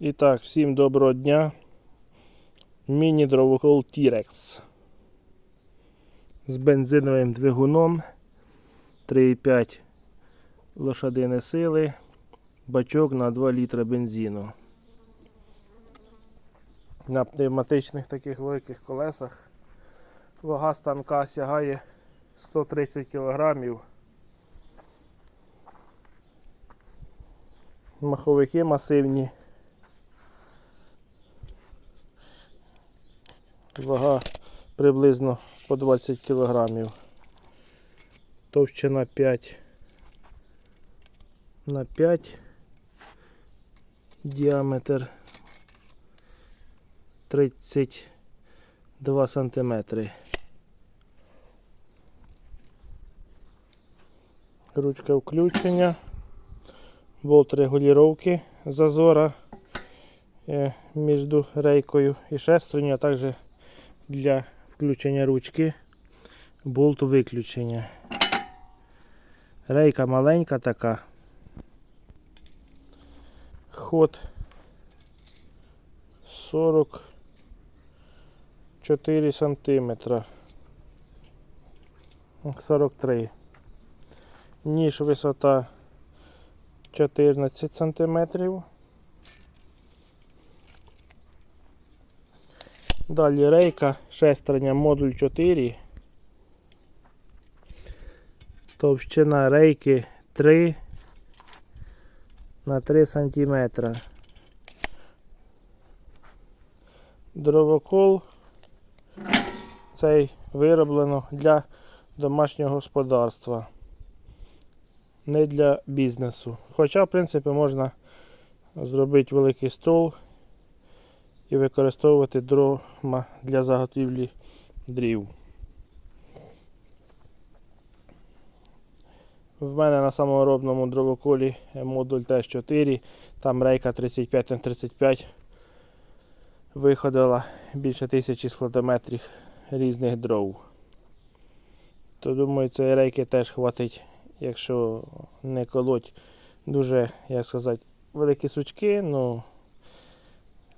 І так, всім доброго дня. Міні-дровокол T-Rex з бензиновим двигуном 3,5 лошадини сили, бачок на 2 літра бензину. На пневматичних таких великих колесах вага станка сягає 130 кг. Маховики масивні. Вага приблизно по 20 кг. Товщина 5 на 5. Діаметр 32 сантиметри. Ручка включення. Болт регулювання зазора е, між рейкою і шестерню, а також для включення ручки болт виключення. Рейка маленька така. Ход 44 сантиметра. 43. Ніж висота 14 сантиметрів. Далі рейка, шестерня, модуль 4. Товщина рейки 3 на 3 сантиметра. Дровокол цей вироблено для домашнього господарства, не для бізнесу. Хоча, в принципі, можна зробити великий стол і використовувати дрова для заготівлі дрів. В мене на саморобному дровоколі модуль Т4, там рейка 35 на 35 виходила більше тисячі складометрів різних дров. То думаю, цієї рейки теж хватить, якщо не колоть дуже, як сказати, великі сучки, ну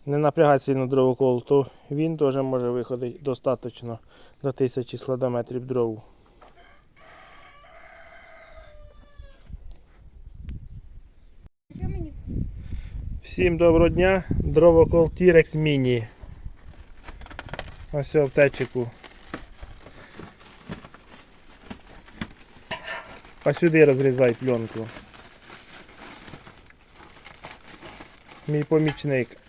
не напрягати сильно дровокол, то він теж може виходити достатньо до тисячі складометрів дров. Що мені? Всім доброго дня, дровокол T-Rex Mini. Ось в аптечку. А сюди розрізай пленку. Мій помічник.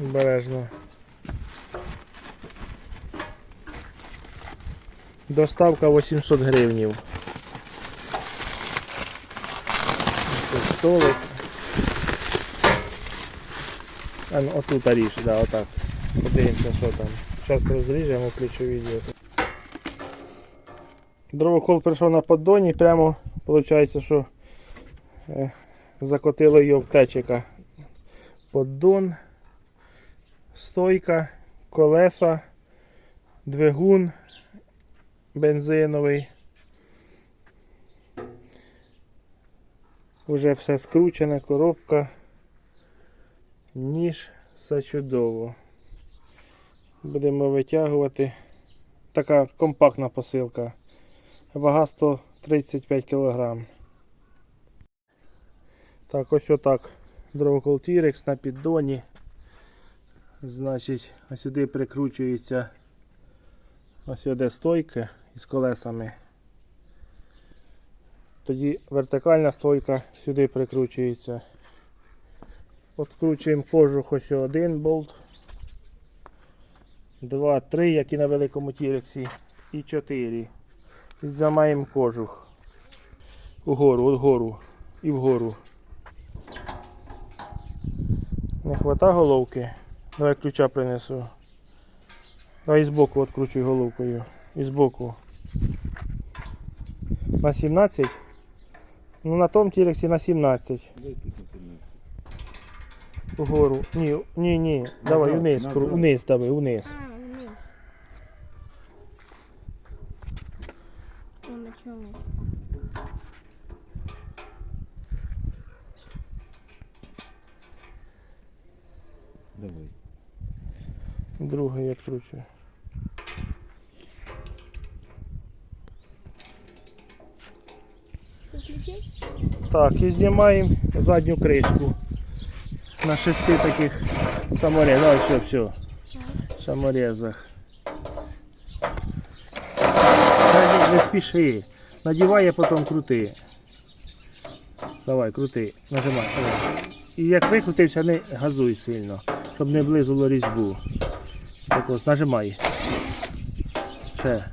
Бережно. Доставка 800 гривнів. Столик. Ну отут ріж, да, отак. Подивимося, що там. Зараз розріжемо включу відео. Дровокол прийшов на поддоні, прямо виходить, що е, закотило його в течика. Поддон, стойка, колеса, двигун бензиновий. Уже все скручене, коробка, ніж, все чудово. Будемо витягувати. Така компактна посилка. Вага 135 кг. Так, ось отак. Дровокол T-Rex на піддоні. Значить, ось сюди прикручується ось сюди стойка із колесами. Тоді вертикальна стойка сюди прикручується. Откручуємо кожух ось один болт. Два, три, як і на великому тірексі. І чотири. І Знімаємо кожух. Угору, вгору і вгору. Не хвата головки. Ну, давай ключа принесу. Ну, давай і збоку відкручуй головкою. І збоку. На 17. Ну на тому тілексі на 17. Угору. Ні, ні, ні. Давай униз, кру- вниз, давай, униз. Давай. Другий відкручую. Включив? Так, і знімаємо задню кришку. На шести таких саморезах. Ось все, все. Саморезах. Не спіши. Надівай, а потім крути. Давай, крути. Нажимай. І як викрутився, не газуй сильно, щоб не близило різьбу. Так ось, нажимай. Ще.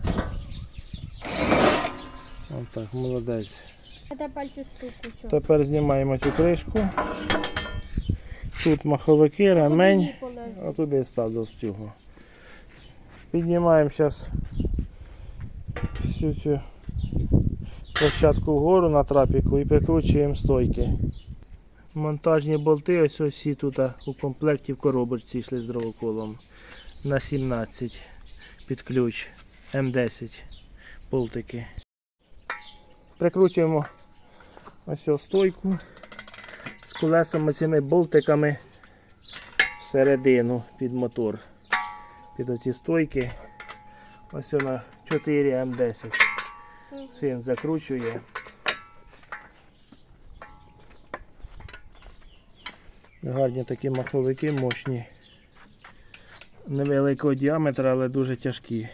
Ось так, молодець. А? Тепер знімаємо цю кришку. Тут маховики, ремень. Куди її полежить? Отуди став до цього. Піднімаємо зараз всю цю площадку вгору на трапіку і прикручуємо стойки. Монтажні болти ось ось всі тут у комплекті в коробочці йшли з дровоколом на 17 під ключ М10 болтики. Прикручуємо ось ось стойку з колесами цими болтиками всередину під мотор. Під оці стойки. Ось на 4 М10. Син закручує. Гарні такі маховики мощні. Невеликого діаметра, але дуже тяжкі.